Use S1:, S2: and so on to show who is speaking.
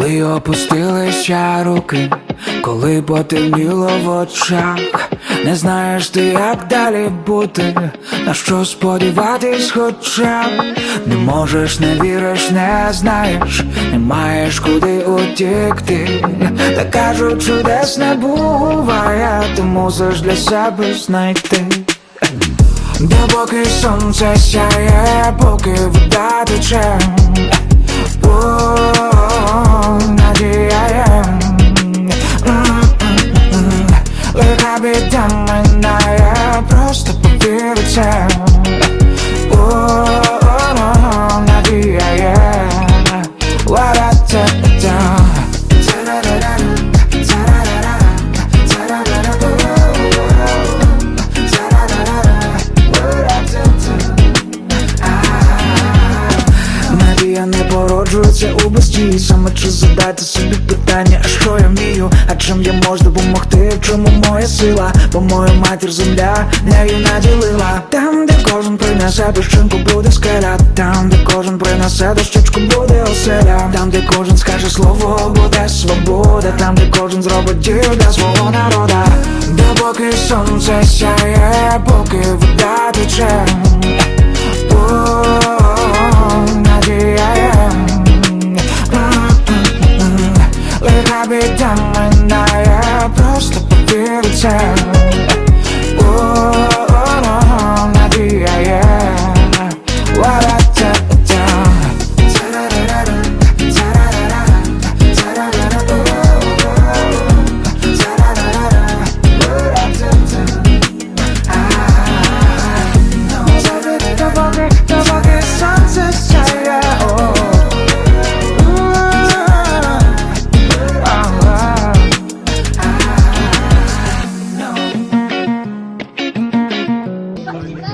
S1: Коли опустилися руки, коли потемніло в очах, не знаєш ти, як далі бути, на що сподіватись, хоча не можеш, не віриш, не знаєш, не маєш куди утікти. Та кажуть, чудес не буває, ти мусиш для себе знайти. Допоки сонце сяє, поки вода тече Лиха мене, я просто повірю це Надія не породжується у бездії. Саме чи задати собі питання, а що я вмію, а чим я можу допомогти, в чому моя сила, бо мою матір земля нею наділила. Там, де кожен принесе дощинку, буде скеля. Там, де кожен принесе дощечку, буде оселя. Там, де кожен скаже слово, буде свобода. Там, де кожен зробить дію для свого народа. Допоки сонце сяє, поки вода тече every time when I Gracias.